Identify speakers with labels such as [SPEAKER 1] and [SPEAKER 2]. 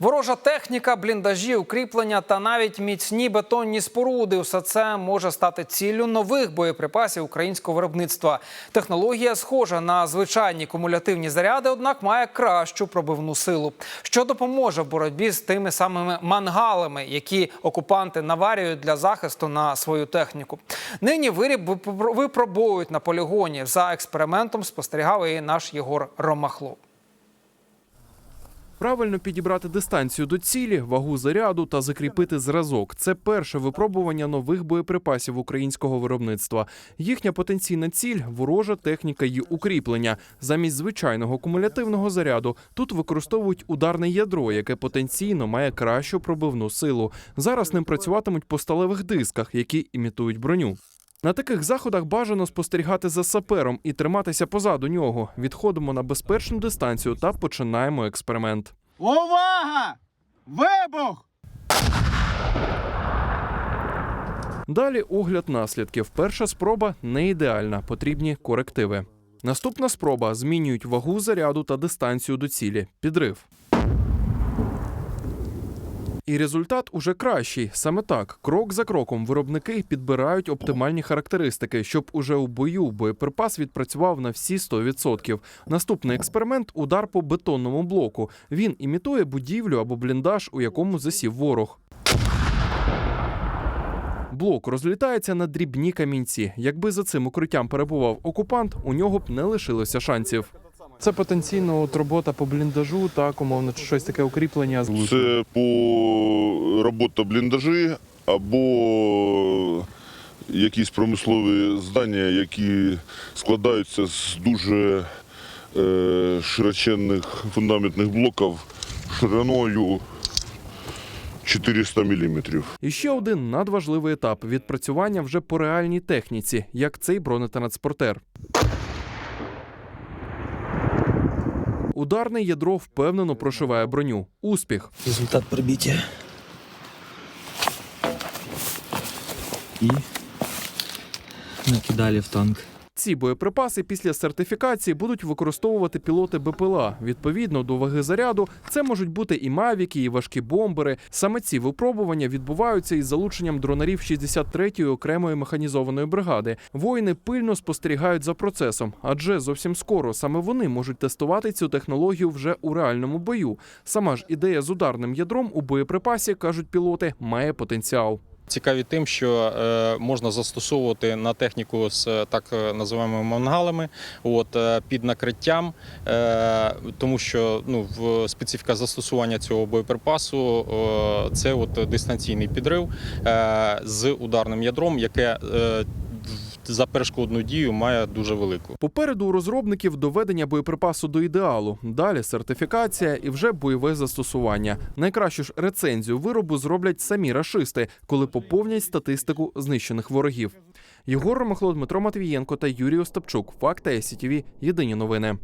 [SPEAKER 1] Ворожа техніка, бліндажі, укріплення та навіть міцні бетонні споруди. Усе це може стати ціллю нових боєприпасів українського виробництва. Технологія схожа на звичайні кумулятивні заряди, однак має кращу пробивну силу, що допоможе в боротьбі з тими самими мангалами, які окупанти наварюють для захисту на свою техніку. Нині виріб випро- випробовують на полігоні. За експериментом спостерігав і наш Єгор Ромахлов.
[SPEAKER 2] Правильно підібрати дистанцію до цілі, вагу заряду та закріпити зразок. Це перше випробування нових боєприпасів українського виробництва. Їхня потенційна ціль ворожа техніка і укріплення. Замість звичайного кумулятивного заряду тут використовують ударне ядро, яке потенційно має кращу пробивну силу. Зараз ним працюватимуть по сталевих дисках, які імітують броню. На таких заходах бажано спостерігати за сапером і триматися позаду нього. Відходимо на безпечну дистанцію та починаємо експеримент.
[SPEAKER 3] Увага! Вибух!
[SPEAKER 2] Далі огляд наслідків. Перша спроба не ідеальна, потрібні корективи. Наступна спроба змінюють вагу заряду та дистанцію до цілі. Підрив. І результат уже кращий. Саме так, крок за кроком, виробники підбирають оптимальні характеристики, щоб уже у бою боєприпас відпрацював на всі 100%. Наступний експеримент удар по бетонному блоку. Він імітує будівлю або бліндаж, у якому засів ворог. Блок розлітається на дрібні камінці. Якби за цим укриттям перебував окупант, у нього б не лишилося шансів. Це потенційно от робота по бліндажу, так умовно, чи щось таке укріплення.
[SPEAKER 4] Це по робота бліндажі або якісь промислові здання, які складаються з дуже е, широченних фундаментних блоків шириною 400 мм.
[SPEAKER 2] І ще один надважливий етап відпрацювання вже по реальній техніці, як цей бронетранспортер. Ударне ядро впевнено прошиває броню. Успіх.
[SPEAKER 5] Результат прибіття. І накидали в танк.
[SPEAKER 2] Ці боєприпаси після сертифікації будуть використовувати пілоти БПЛА. Відповідно до ваги заряду, це можуть бути і мавіки, і важкі бомбери. Саме ці випробування відбуваються із залученням дронарів 63-ї окремої механізованої бригади. Воїни пильно спостерігають за процесом, адже зовсім скоро саме вони можуть тестувати цю технологію вже у реальному бою. Сама ж ідея з ударним ядром у боєприпасі кажуть пілоти має потенціал.
[SPEAKER 6] Цікаві тим, що е, можна застосовувати на техніку з е, так е, називаємо мангалами, от під накриттям, тому що ну в специфіка застосування цього боєприпасу це от дистанційний підрив з ударним ядром, яке за перешкодну дію має дуже велику.
[SPEAKER 2] Попереду у розробників доведення боєприпасу до ідеалу. Далі сертифікація і вже бойове застосування. Найкращу ж рецензію виробу зроблять самі рашисти, коли поповнять статистику знищених ворогів. Єгор Ромахло, Дмитро Матвієнко та Юрій Остапчук. Факти СІТІВІ. Єдині новини.